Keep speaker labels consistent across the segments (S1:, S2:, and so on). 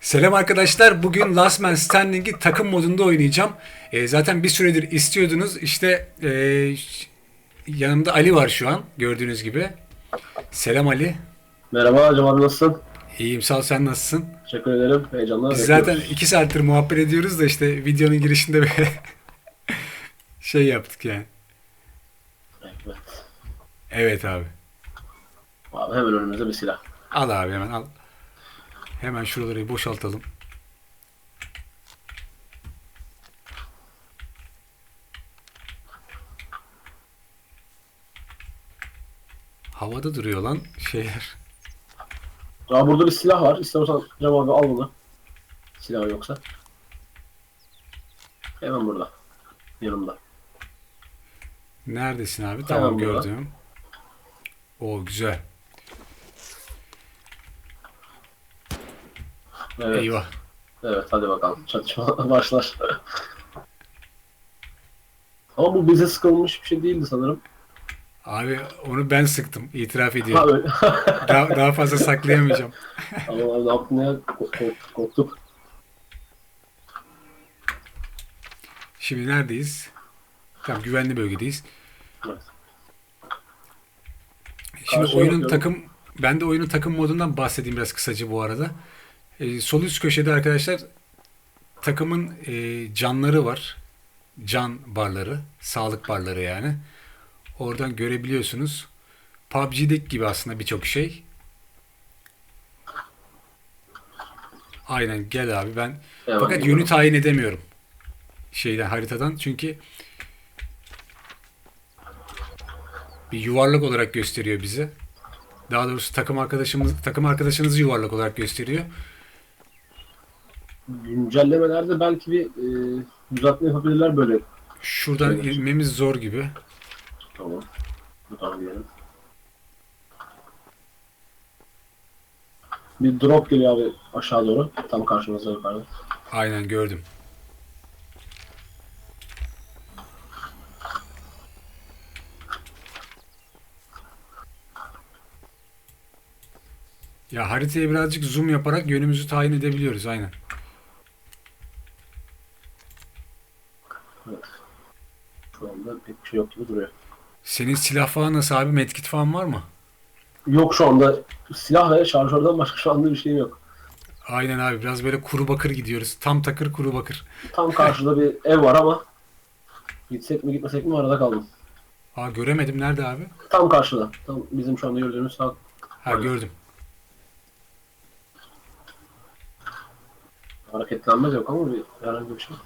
S1: Selam arkadaşlar. Bugün Last Man Standing'i takım modunda oynayacağım. Ee, zaten bir süredir istiyordunuz. İşte ş- yanımda Ali var şu an gördüğünüz gibi. Selam Ali.
S2: Merhaba Cem abi nasılsın?
S1: İyiyim sağ ol sen nasılsın?
S2: Teşekkür ederim. Heyecanla
S1: Biz
S2: bekliyoruz.
S1: zaten iki saattir muhabbet ediyoruz da işte videonun girişinde böyle şey yaptık yani.
S2: Evet.
S1: Evet abi.
S2: Abi hemen önümüzde bir silah.
S1: Al abi hemen al. Hemen şuraları boşaltalım. Havada duruyor lan şeyler.
S2: Ya burada bir silah var. Cem abi al bunu. Silah yoksa. Hemen burada. Yanımda.
S1: Neredesin abi?
S2: Tamam,
S1: Tamam gördüm. O güzel.
S2: Evet.
S1: Eyvah.
S2: Evet hadi bakalım. Çatışma başlar. Ama bu bize sıkılmış bir şey değildi sanırım.
S1: Abi onu ben sıktım. itiraf ediyorum. Daha, daha fazla saklayamayacağım.
S2: Ama kork- Korktuk.
S1: Şimdi neredeyiz? Tamam güvenli bölgedeyiz.
S2: Evet.
S1: Şimdi
S2: Karşıya
S1: oyunun
S2: bakıyorum.
S1: takım ben de oyunun takım modundan bahsedeyim biraz kısaca bu arada. Ee, sol üst köşede arkadaşlar takımın e, canları var. Can barları, sağlık barları yani. Oradan görebiliyorsunuz. PUBG'deki gibi aslında birçok şey. Aynen gel abi ben
S2: Hemen
S1: fakat yönü tayin edemiyorum. Şeyden haritadan çünkü bir yuvarlak olarak gösteriyor bize. Daha doğrusu takım arkadaşımız takım arkadaşınızı yuvarlak olarak gösteriyor.
S2: Güncellemelerde belki bir e, düzeltme yapabilirler böyle.
S1: Şuradan
S2: Evet.
S1: inmemiz zor gibi.
S2: Tamam. Buradan gidelim. Bir drop geliyor abi aşağı doğru. Tam karşımızda yukarıda.
S1: Aynen gördüm. Ya haritaya birazcık zoom yaparak yönümüzü tayin edebiliyoruz aynen.
S2: Şu anda pek bir şey yok gibi duruyor.
S1: Senin silah falan nasıl abi? Medkit falan var mı?
S2: Yok şu anda silah ve şarjörden başka şu anda bir şeyim yok.
S1: Aynen abi biraz böyle kuru bakır gidiyoruz. Tam takır kuru bakır.
S2: Tam karşıda bir ev var ama gitsek mi gitmesek mi arada kaldım.
S1: Aa göremedim. Nerede abi?
S2: Tam karşıda. Tam bizim şu anda gördüğümüz sağ
S1: Ha
S2: Aynen.
S1: gördüm.
S2: hareketlenmez yok ama bir herhangi bir şey.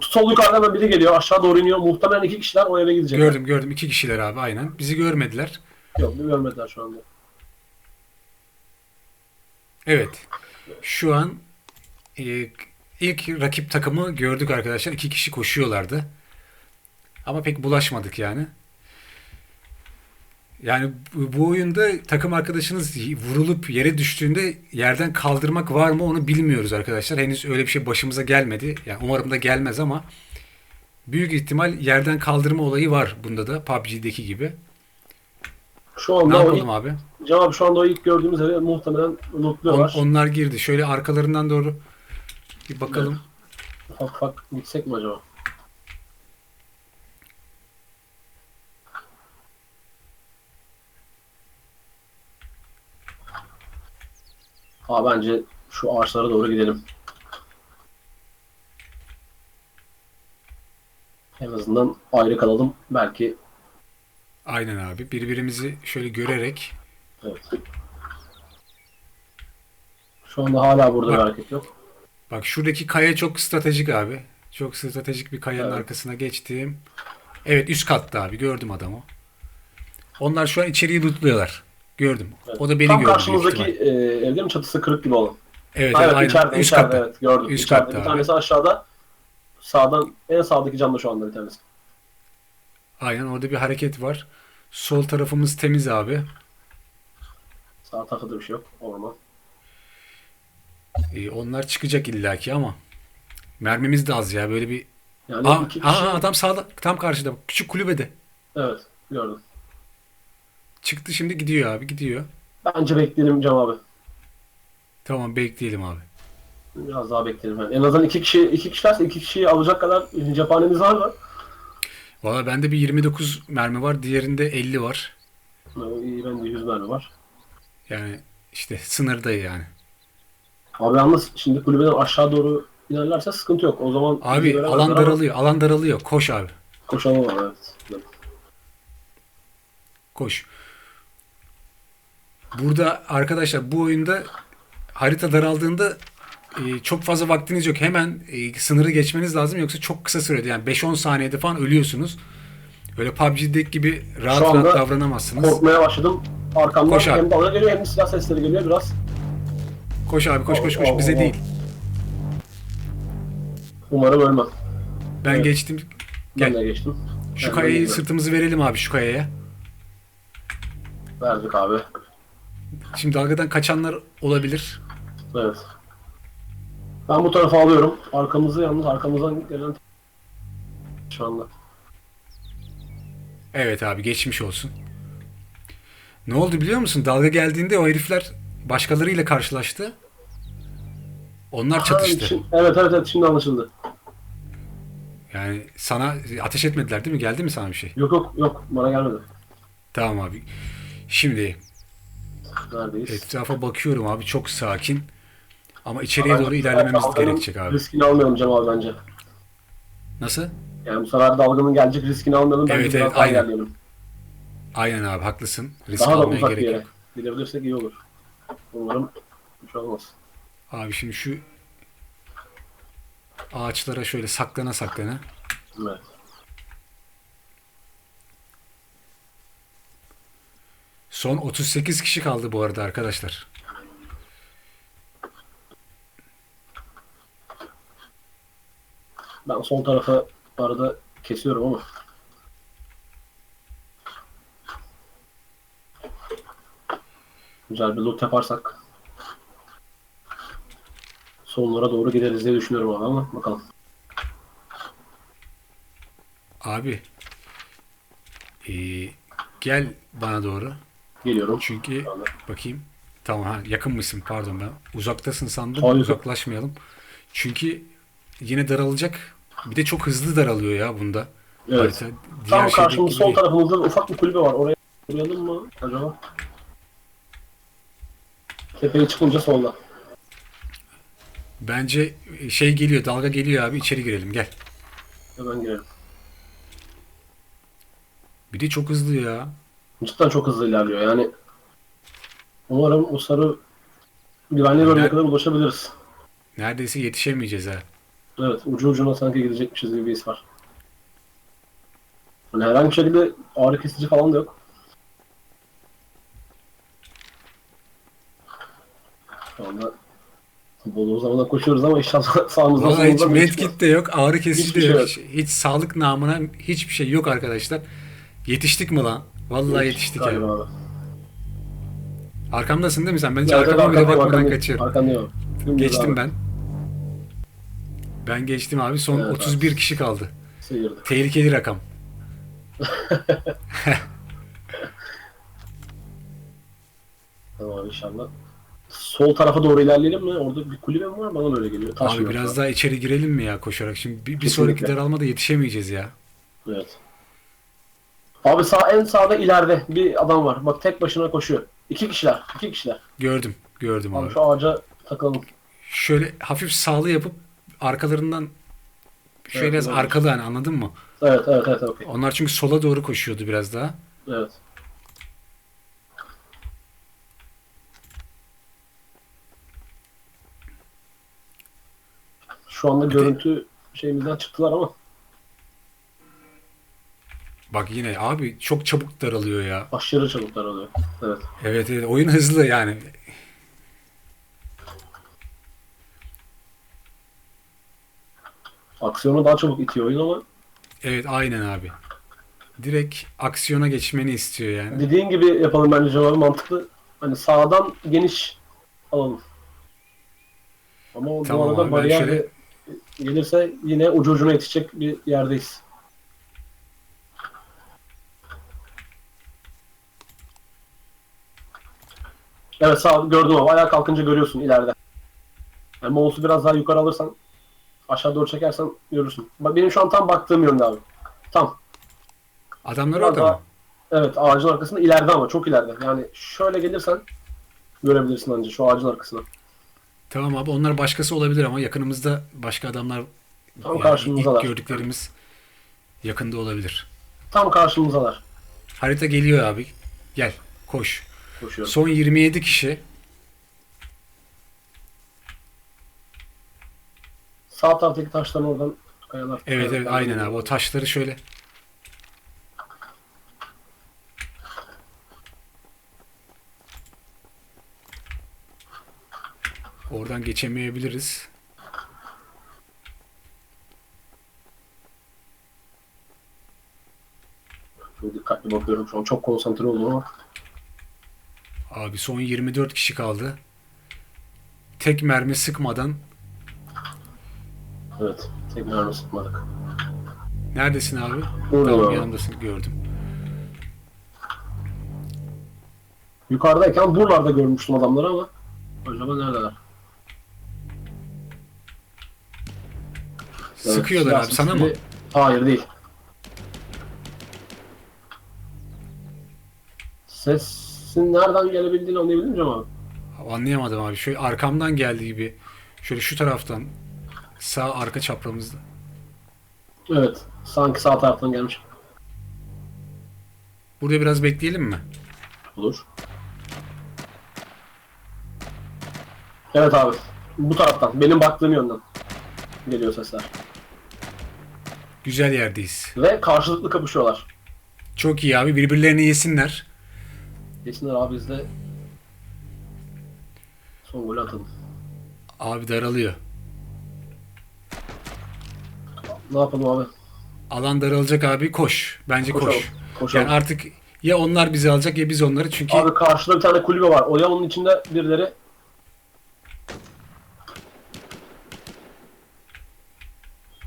S2: Sol yukarıdan hemen biri geliyor. Aşağı doğru iniyor. Muhtemelen iki kişiler o eve gidecekler.
S1: Gördüm gördüm. İki kişiler abi aynen. Bizi görmediler.
S2: Yok bir görmediler şu anda.
S1: Evet. Şu an e, ilk rakip takımı gördük arkadaşlar. İki kişi koşuyorlardı. Ama pek bulaşmadık yani. Yani bu, oyunda takım arkadaşınız vurulup yere düştüğünde yerden kaldırmak var mı onu bilmiyoruz arkadaşlar. Henüz öyle bir şey başımıza gelmedi. Yani umarım da gelmez ama büyük ihtimal yerden kaldırma olayı var bunda da PUBG'deki gibi.
S2: Şu
S1: Ne
S2: anda o
S1: yapalım
S2: ilk,
S1: abi?
S2: cevap şu anda o ilk gördüğümüz eve muhtemelen
S1: On-
S2: lootluyorlar.
S1: onlar girdi. Şöyle arkalarından doğru bir bakalım.
S2: Ufak ufak gitsek mi acaba? Aa bence şu ağaçlara doğru gidelim. En azından ayrı kalalım. Belki
S1: Aynen abi. Birbirimizi şöyle görerek
S2: evet. Şu anda hala burada bir
S1: Bak.
S2: hareket yok.
S1: bak şuradaki kaya çok stratejik abi. Çok stratejik bir kayanın
S2: Evet.
S1: arkasına geçtim. Evet üst katta abi gördüm adamı. Onlar şu an içeriği lootluyorlar. Gördüm.
S2: Evet.
S1: O da beni
S2: Tam
S1: gördü büyük
S2: karşımızdaki e, evde mi çatısı kırık gibi olan?
S1: Evet,
S2: Aynen,
S1: aynen.
S2: içeride,
S1: üst
S2: içeride,
S1: katta.
S2: evet gördüm.
S1: Üst
S2: İçeride.
S1: katta
S2: Bir
S1: abi.
S2: tanesi aşağıda. Sağdan, en sağdaki camda şu anda bir tanesi.
S1: Aynen orada bir hareket var. Sol tarafımız temiz abi.
S2: Sağ tarafta da bir şey yok. Orman.
S1: Ee, onlar çıkacak illaki ama mermimiz de az ya. Böyle bir
S2: Yani
S1: Aa,
S2: iki
S1: aa, adam sağda tam karşıda. Küçük kulübede.
S2: Evet gördüm.
S1: Çıktı şimdi gidiyor abi gidiyor.
S2: Bence bekleyelim Cem abi.
S1: Tamam bekleyelim abi.
S2: Biraz daha bekleyelim. Yani en azından iki kişi iki kişilerse iki kişiyi alacak kadar cephanemiz var mı?
S1: Valla bende bir 29 mermi var. Diğerinde 50 var.
S2: İyi bende 100 mermi var.
S1: Yani işte sınırda yani.
S2: Abi yalnız şimdi kulübeden aşağı doğru inerlerse sıkıntı yok. O zaman
S1: Abi alan
S2: ama
S1: daralıyor. Alan daralıyor. Koş abi.
S2: Koşalım abi evet. Evet.
S1: Koş. Burada arkadaşlar bu oyunda harita daraldığında e, çok fazla vaktiniz yok. Hemen e, sınırı geçmeniz lazım yoksa çok kısa sürede yani 5-10 saniyede falan ölüyorsunuz. Öyle PUBG'deki gibi rahat
S2: Şu anda
S1: rahat davranamazsınız.
S2: Korkmaya başladım. Arkamdan
S1: Koş
S2: hem dalga geliyor hem silah sesleri geliyor biraz.
S1: Koş abi koş koş koş
S2: Oo,
S1: bize
S2: oo.
S1: değil.
S2: Umarım ölmem.
S1: Ben
S2: Evet.
S1: geçtim.
S2: Ben
S1: Gel.
S2: de geçtim.
S1: Şu
S2: Ben de
S1: kayayı
S2: geçtim.
S1: sırtımızı verelim abi şu kayaya.
S2: Verdik abi.
S1: Şimdi dalgadan kaçanlar olabilir.
S2: Evet. Ben bu tarafa alıyorum. Arkamızı yalnız arkamızdan gelen şu anda.
S1: Evet abi geçmiş olsun. Ne oldu biliyor musun? Dalga geldiğinde o herifler başkalarıyla karşılaştı. Onlar
S2: Ha,
S1: çatıştı.
S2: şimdi- evet evet evet şimdi anlaşıldı.
S1: Yani sana ateş etmediler değil mi? Geldi mi sana bir şey?
S2: Yok yok yok bana gelmedi.
S1: Tamam abi. Şimdi
S2: Neredeyiz?
S1: etrafa bakıyorum abi çok sakin. Ama içeriye doğru ilerlememiz gerekecek abi.
S2: Riskini almayalım Cem abi bence.
S1: Nasıl?
S2: Yani bu sefer dalganın gelecek riskini almayalım. Bence
S1: Evet, evet,
S2: daha
S1: aynen. Aynen abi haklısın. Risk
S2: Daha da
S1: almaya
S2: uzak
S1: gerek
S2: yere.
S1: yok.
S2: Gidebilirsek iyi olur. Umarım bir şey olmaz.
S1: Abi şimdi şu ağaçlara şöyle saklana saklana.
S2: Evet.
S1: Son 38 kişi kaldı bu arada arkadaşlar.
S2: Ben sol tarafa arada kesiyorum ama. Güzel bir loot yaparsak sonlara doğru gideriz diye düşünüyorum abi ama bakalım.
S1: Abi ee, gel bana doğru.
S2: Geliyorum.
S1: Çünkü bakayım. Tamam ha yakın mısın? Pardon ben uzaktasın sandım.
S2: Hayır.
S1: Uzaklaşmayalım. Çünkü yine daralacak. Bir de çok hızlı daralıyor ya bunda.
S2: Evet.
S1: Harita
S2: Tam karşımız sol tarafımızda da ufak bir kulübe var. Oraya uğrayalım mı acaba? Tepeye çıkınca solda.
S1: Bence şey geliyor, dalga geliyor abi. içeri girelim gel.
S2: Hemen girelim.
S1: Bir de çok hızlı ya.
S2: Cidden çok hızlı ilerliyor yani. Umarım o sarı güvenli bölgeye kadar ulaşabiliriz.
S1: Neredeyse yetişemeyeceğiz ha.
S2: Evet ucu ucuna sanki gidecekmişiz gibi bir his var. Hani herhangi bir şekilde ağrı kesici falan da yok. Şu anda bol zamanda koşuyoruz ama inşallah sağımızda
S1: Vallahi hiç medkit de yok, ağrı kesici de
S2: şey
S1: yok. Hiç, hiç sağlık namına hiçbir şey yok arkadaşlar. Yetiştik mi lan? Vallahi yetiştik ya.
S2: abi.
S1: Arkamdasın değil mi sen? Ben hiç
S2: evet,
S1: arkama bile bakmadan kaçıyorum.
S2: Arkandayım abi. Dümdüz
S1: Geçtim
S2: abi.
S1: ben. Ben geçtim abi. Son
S2: Evet,
S1: 31 kişi kaldı.
S2: Sıyırdı.
S1: Tehlikeli rakam.
S2: Tamam inşallah. Sol tarafa doğru ilerleyelim mi? Orada bir kulübe mi var? Bana mı öyle geliyor. Taş
S1: Abi
S2: mı
S1: biraz
S2: yoksa?
S1: daha içeri girelim mi ya koşarak? Şimdi bir, bir
S2: Kesinlikle.
S1: sonraki daralmada yetişemeyeceğiz ya.
S2: Evet. Abi sağ en sağda ileride bir adam var. Bak tek başına koşuyor. İki kişiler. iki kişiler.
S1: Gördüm. Gördüm
S2: Abi
S1: abi.
S2: şu ağaca takalım.
S1: Şöyle hafif sağlı yapıp arkalarından şöyle
S2: Evet,
S1: biraz
S2: evet.
S1: arkalı hani anladın mı?
S2: Evet evet evet okey.
S1: Onlar çünkü sola doğru koşuyordu biraz daha.
S2: Evet. Şu anda görüntü şeyimizden çıktılar ama
S1: Bak yine abi çok çabuk daralıyor ya.
S2: aşırı çabuklar oluyor. Evet.
S1: Evet evet oyun hızlı yani.
S2: Aksiyonu daha çabuk itiyor oyun ama
S1: Evet aynen abi. Direkt aksiyona geçmeni istiyor yani.
S2: dediğin gibi yapalım bence cevabı mantıklı. Hani sağdan geniş alalım. Ama o
S1: Tamam abi, ben
S2: bariyer
S1: şöyle-
S2: gelirse yine ucu ucuna yetişecek bir yerdeyiz. Evet sağ gördüm abi. Ayağa kalkınca görüyorsun ileride. Yani mouse'u biraz daha yukarı alırsan aşağı doğru çekersen görürsün. Bak benim şu an tam baktığım yönde abi. Tam.
S1: Adamlar
S2: Biraz
S1: orada
S2: daha-
S1: mı?
S2: Evet ağacın arkasında ileride ama çok ileride. Yani şöyle gelirsen görebilirsin anca şu ağacın arkasına.
S1: Tamam abi onlar başkası olabilir ama yakınımızda başka adamlar
S2: Tam karşımızdalar.
S1: ilk gördüklerimiz yakında olabilir.
S2: Tam karşımızdalar.
S1: Harita geliyor abi. Gel koş.
S2: Koşuyorum.
S1: Son 27 kişi.
S2: Sağ taraftaki taşların oradan kayalar.
S1: Evet evet aynen abi. O taşları şöyle. Oradan geçemeyebiliriz.
S2: Çok dikkatli bakıyorum şu an. Çok konsantre oldum ama.
S1: Abi son 24 kişi kaldı. Tek mermi sıkmadan
S2: Evet. Tek mermi sıkmadık.
S1: neredesin abi?
S2: Burada
S1: Tamam
S2: abi.
S1: yanımdasın gördüm.
S2: Yukarıdayken buralarda görmüştüm adamları ama acaba neredeler? Evet,
S1: Sıkıyorlar
S2: silah
S1: abi sana mı?
S2: Hayır değil. Sesin nereden gelebildiğini anlayabildin mi abi?
S1: Anlayamadım abi. Şöyle arkamdan geldiği gibi. Şöyle şu taraftan. Sağ arka çapramızda.
S2: Evet. Sanki sağ taraftan gelmiş.
S1: Burada biraz bekleyelim mi?
S2: Olur. Evet abi. Bu taraftan. Benim baktığım yönden. Geliyor sesler.
S1: Güzel yerdeyiz.
S2: Ve karşılıklı kapışıyorlar.
S1: Çok iyi abi. Birbirlerini yesinler.
S2: Yesinler abi biz de son golü atalım.
S1: Abi daralıyor.
S2: Ne yapalım abi?
S1: Alan daralacak abi. Koş. Bence koş.
S2: Koşalım.
S1: Yani artık ya onlar bizi alacak ya biz onları. Çünkü
S2: Abi karşıda bir tane kulübe var. O ya onun içinde birileri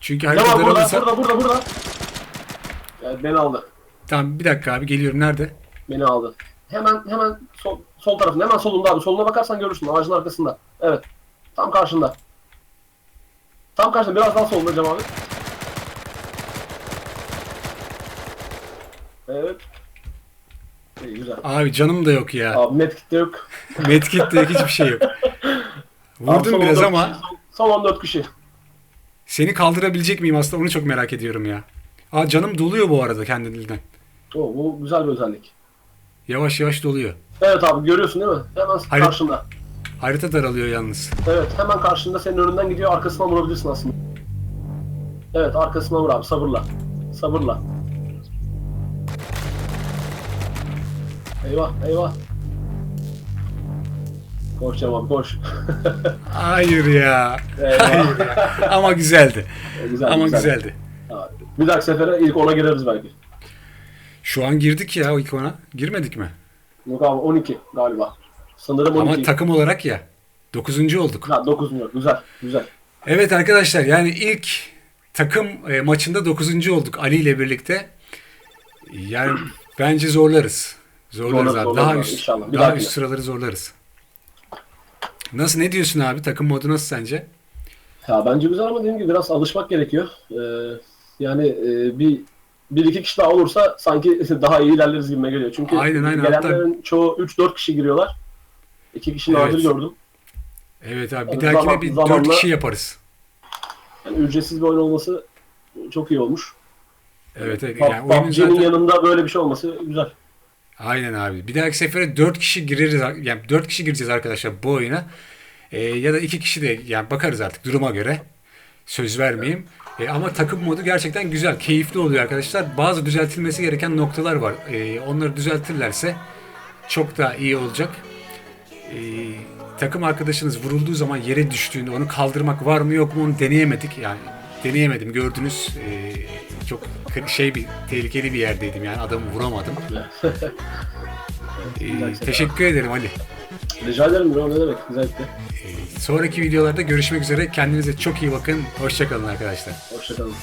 S1: çünkü harita
S2: var burada,
S1: daralırsa
S2: burada, burada, burada. Evet, beni aldı.
S1: tamam bir dakika abi geliyorum. Nerede?
S2: Beni aldı. Hemen, hemen sol, sol tarafında, hemen solunda abi. Soluna bakarsan görürsün, ağacın arkasında. Evet. Tam karşında. Tam karşında, biraz daha solunda Cem abi. Evet. İyi, güzel.
S1: Abi canım da yok ya.
S2: Abi medkit de yok.
S1: Medkit de yok hiçbir şey yok. Vurdum biraz
S2: 14
S1: ama
S2: son, son 14 kişi.
S1: seni kaldırabilecek miyim aslında onu çok merak ediyorum ya. Aa canım doluyor bu arada kendiliğinden.
S2: Oo, bu güzel bir özellik.
S1: Yavaş yavaş doluyor.
S2: Evet abi görüyorsun değil mi? Hemen
S1: Hayır.
S2: karşında.
S1: Harita daralıyor yalnız.
S2: Evet hemen karşında senin önünden gidiyor arkasına vurabilirsin aslında. Evet arkasına vur abi sabırla. Sabırla. Eyvah eyvah. Koş Cem abi koş.
S1: Hayır ya.
S2: Eyvah.
S1: Ama güzeldi.
S2: güzel,
S1: Ama
S2: güzel.
S1: güzeldi.
S2: Abi, Bir dahaki sefere ilk ona gireriz belki.
S1: Şu an girdik ya o ilk ona. Girmedik mi?
S2: Yok abi 12 galiba. Sanırım 12.
S1: Ama takım olarak ya. Dokuzuncu olduk.
S2: Ha 9 yok. Güzel güzel.
S1: Evet arkadaşlar yani ilk takım e, maçında dokuzuncu olduk Ali ile birlikte. Yani bence zorlarız. Zorlarız
S2: Zorlarız,
S1: abi.
S2: zorlarız
S1: Daha
S2: abi,
S1: üst,
S2: inşallah. Bir
S1: daha üst sıraları zorlarız. Nasıl ne diyorsun abi? Takım modu nasıl sence?
S2: Ya bence güzel ama dediğim gibi biraz alışmak gerekiyor. Ee, yani e, bir bir iki kişi daha olursa sanki daha iyi ilerleriz gibime geliyor. Çünkü
S1: Aynen, aynen.
S2: gelenlerin çoğu 3-4 kişi giriyorlar. İki kişi nadir
S1: Evet.
S2: gördüm.
S1: Evet abi bir
S2: Evet,
S1: dahakine
S2: zaman-
S1: bir
S2: zamanla-
S1: dört kişi yaparız.
S2: Yani ücretsiz bir oyun olması çok iyi olmuş.
S1: Evet, evet. Yani oyunun
S2: PUBG'nin
S1: zaten
S2: yanında böyle bir şey olması güzel.
S1: aynen abi. Bir dahaki sefere 4 kişi gireriz yani 4 kişi gireceğiz arkadaşlar bu oyuna. Ee, ya da 2 kişi de yani bakarız artık duruma göre. Söz vermeyeyim. Ee, ama takım modu gerçekten güzel, keyifli oluyor arkadaşlar. Bazı düzeltilmesi gereken noktalar var. Ee, onları düzeltirlerse çok daha iyi olacak. Ee, takım arkadaşınız vurulduğu zaman yere düştüğünde onu kaldırmak var mı yok mu onu deneyemedik. Yani deneyemedim gördünüz. Ee, çok şey bir tehlikeli bir yerdeydim yani adamı vuramadım.
S2: Sefer.
S1: teşekkür ederim Ali.
S2: Rica ederim bro ne demek güzellikle.
S1: Sonraki videolarda görüşmek üzere. Kendinize çok iyi bakın. Hoşçakalın arkadaşlar.
S2: Hoşçakalın.